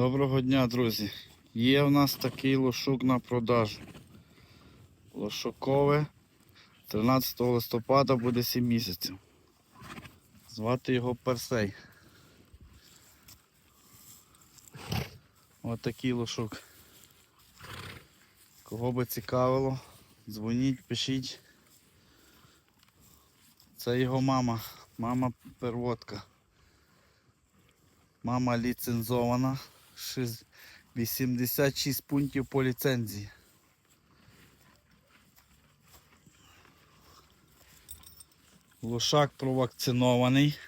Доброго дня, друзі. Є в нас такий лошук на продажу. Лошукове 13 листопада буде 7 місяців. Звати його Персей. Ось такий лошук. Кого би цікавило, дзвоніть, пишіть. Це його мама, мама перводка. Мама ліцензована. Шиз- 86 пунктів по ліцензії. Лошак провакцинований.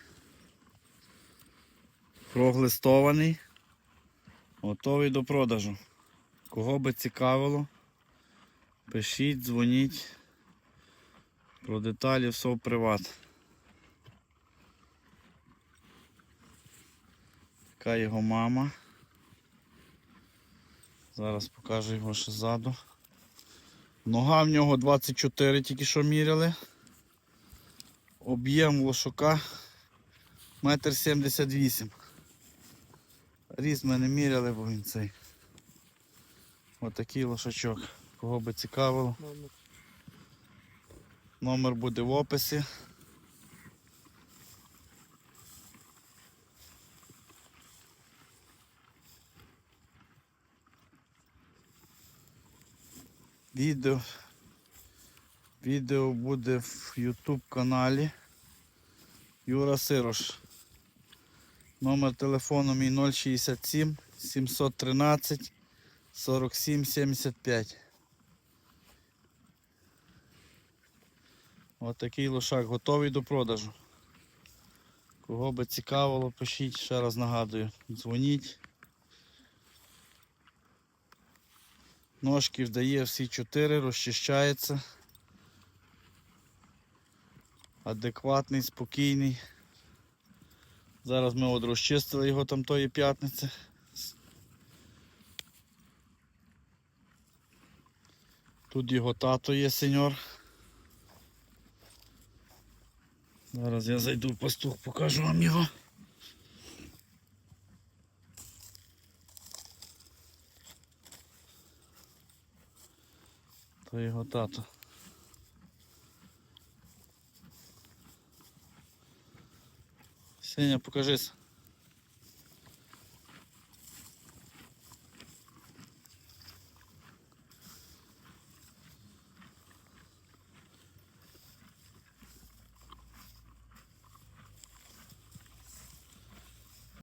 Проглистований. Готовий до продажу. Кого би цікавило, пишіть, дзвоніть. Про деталі все в приват. Така його мама. Зараз покажу його ще ззаду. Нога в нього 24, тільки що міряли. Об'єм лошука 1,78 м. Різ ми не міряли, бо він цей. Отакий лошачок. Кого би цікавило. Номер буде в описі. Відео, відео буде в YouTube каналі Юра Сирош. Номер телефону мій 067 713 47 75. Ось такий лошак готовий до продажу. Кого би цікавило, пишіть, ще раз нагадую, дзвоніть. Ножки вдає всі чотири, розчищається. Адекватний, спокійний. Зараз ми от розчистили його там тої п'ятниці. Тут його тато є, сеньор. Зараз я зайду в пастух, покажу вам його. То його тато. Сеня, покажись.